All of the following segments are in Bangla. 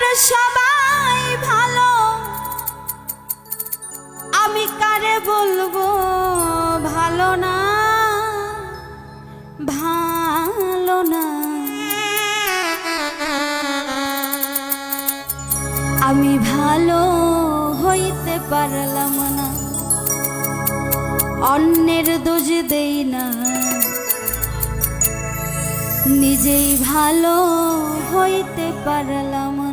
তোমরা সবাই ভালো। আমি কারে বলব ভালো না? ভালো না। আমি ভালো হইতে পারলাম না। অন্যের দোষ দেই না। নিজেই ভালো হইতে পারলাম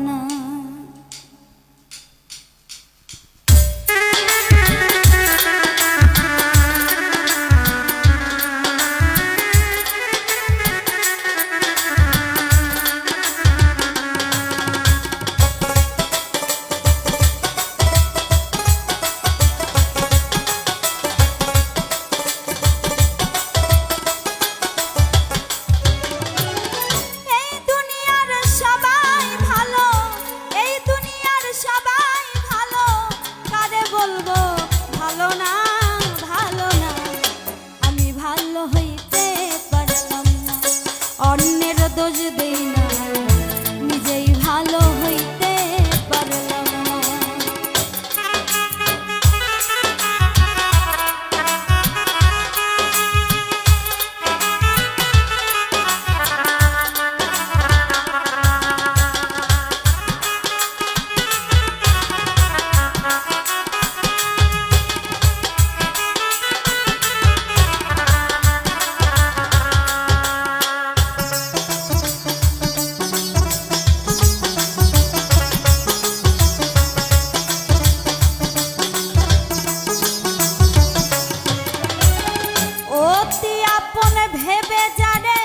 হেবে যারে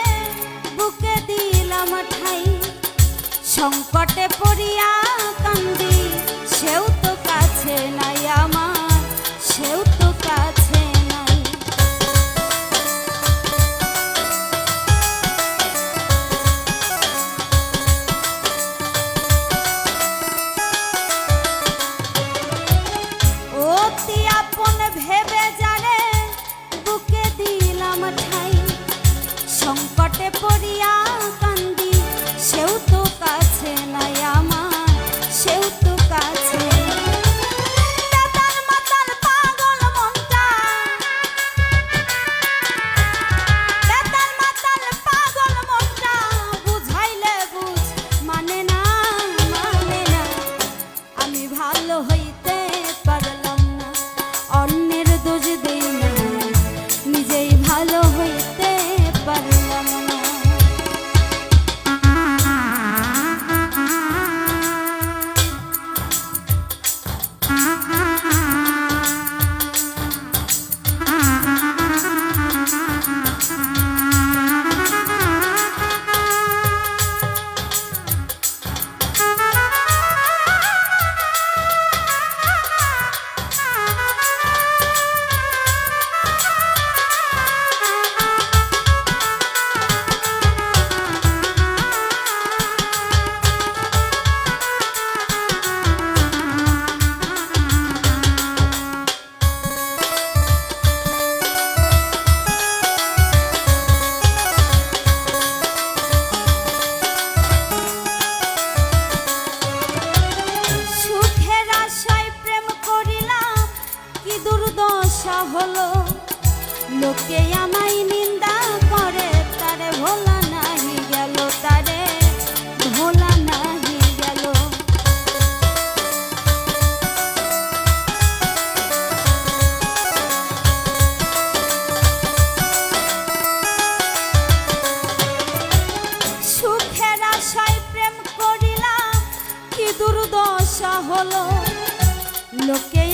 বুকে দিলাম ঠাই। সংকটে পড়িয়া কান্দি লোকে আমায় নিন্দা করে, তারে ভোলা নাহি গেল, তারে ভোলা নাহি গেল। প্রেম কি দুর্দশা হলো? লোকে